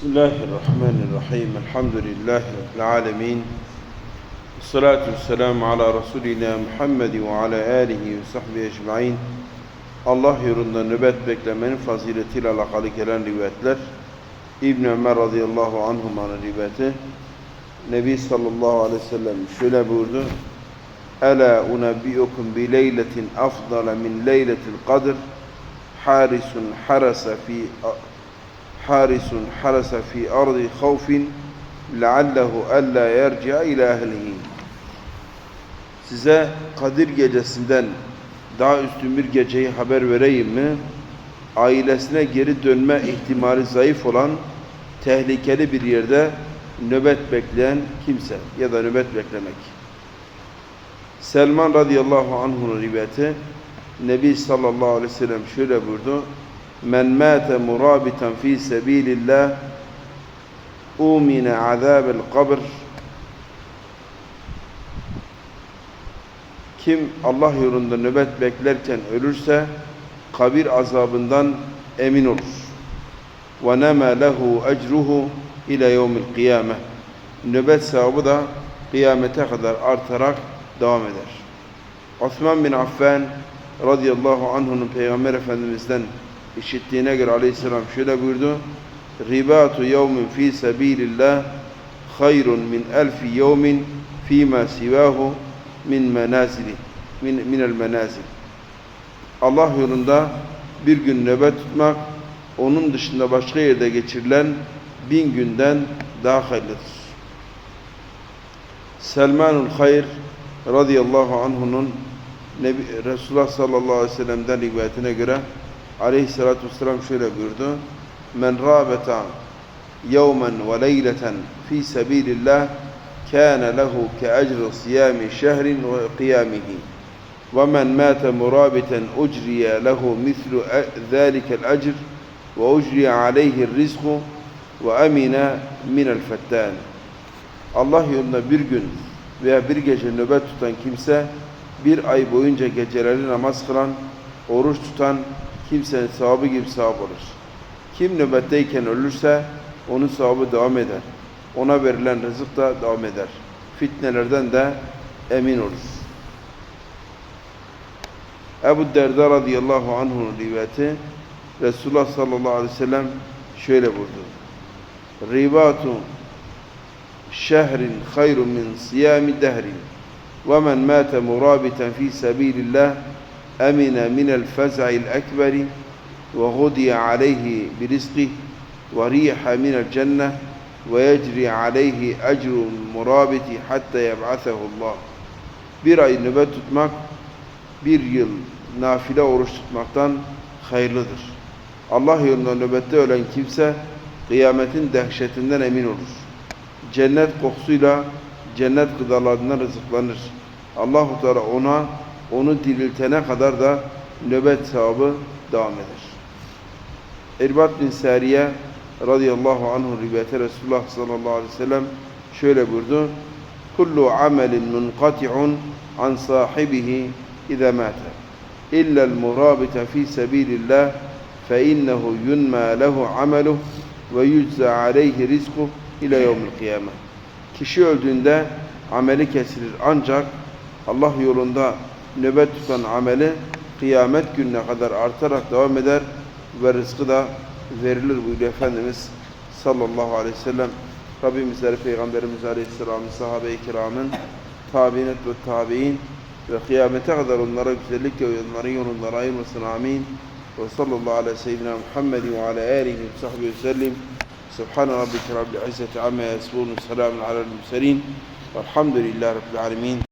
بسم الله الرحمن الرحيم الحمد لله رب العالمين الصلاة والسلام على رسولنا Muhammed ve ala alihi ve sahbihi ecmain Allah yolunda nöbet beklemenin faziletiyle alakalı gelen rivayetler İbn Ömer radıyallahu anhumanın rivayeti Nebi sallallahu aleyhi ve sellem şöyle buyurdu Ela unabbiukum bi leyletin afdala min leyletil kadr harisun harasa fi harisun harasa fi ardi havfin leallehu alla yerci'a ila ehlihi Size Kadir gecesinden daha üstün bir geceyi haber vereyim mi? Ailesine geri dönme ihtimali zayıf olan tehlikeli bir yerde nöbet bekleyen kimse ya da nöbet beklemek. Selman radıyallahu anh'un rivayeti Nebi sallallahu aleyhi ve sellem şöyle buyurdu. Men mâte murabitan fi sebilillah umine azâbel kabr Kim Allah yolunda nöbet beklerken ölürse kabir azabından emin olur. Ve nema lehu ecruhu ila yevmil kıyame. Nöbet sevabı da kıyamete kadar artarak devam eder. Osman bin Affan radıyallahu anh'un Peygamber Efendimiz'den işittiğine göre aleyhisselam şöyle buyurdu. Ribatu yevmin fi sebilillah hayrun min elfi yevmin fîmâ sivahu min menazili min minel menazil. Allah yolunda bir gün nöbet tutmak onun dışında başka yerde geçirilen bin günden daha hayırlıdır. Selmanul Hayr radıyallahu anh'unun Resulullah sallallahu aleyhi ve sellem'den rivayetine göre aleyhissalatü vesselam şöyle buyurdu. Men rabeta yevmen ve leyleten fi sebilillah كان له كأجر صيام شهر وقيامه ومن مات مرابطا أجري له مثل ذلك الأجر وأجري عليه الرزق وأمن من الفتان Allah yolunda bir gün veya bir gece nöbet tutan kimse bir ay boyunca geceleri namaz kılan, oruç tutan kimsenin sevabı gibi sevap olur. Kim nöbetteyken ölürse onun sevabı devam eder ona verilen rızık da devam eder. Fitnelerden de emin olur. Ebu Derda radıyallahu anh'un rivayeti Resulullah sallallahu aleyhi ve sellem şöyle buyurdu. Ribatu şehrin hayrun min siyami dehrin ve men mâte murabiten fi sebilillah emine minel feza'il ekberi ve gudiye aleyhi birizqih ve riha minel cenneh ويجري عليه أجر المرابط حتى يبعثه الله bir ay nöbet tutmak bir yıl nafile oruç tutmaktan hayırlıdır. Allah yolunda nöbette ölen kimse kıyametin dehşetinden emin olur. Cennet kokusuyla cennet gıdalarından rızıklanır. Allahu Teala ona onu diriltene kadar da nöbet sevabı devam eder. Erbat bin Sariye radıyallahu anhu rivayeti Resulullah sallallahu aleyhi ve sellem şöyle buyurdu. Kullu amelin munqati'un an sahibihi iza mata illa al-murabita fi sabilillah fe innehu yunma lehu ameluh ve yücza aleyhi rizkuh ila yevmil kıyame. Kişi öldüğünde ameli kesilir ancak Allah yolunda nöbet tutan ameli kıyamet gününe kadar artarak devam eder ve rızkı da verilir buyuruyor Efendimiz sallallahu aleyhi ve sellem. Rabbimizleri Peygamberimiz aleyhisselamın sahabe-i kiramın tabinet ve tabi'in ve kıyamete kadar onlara güzellikle onların yolundan ayırmasın amin. Ve sallallahu ve seyyidina Muhammed ve ala alihi ve sahbihi ve sellim. Subhane rabbike rabbil izzeti amma yasbun. Selamun alel murselin. Velhamdülillahi rabbil alemin.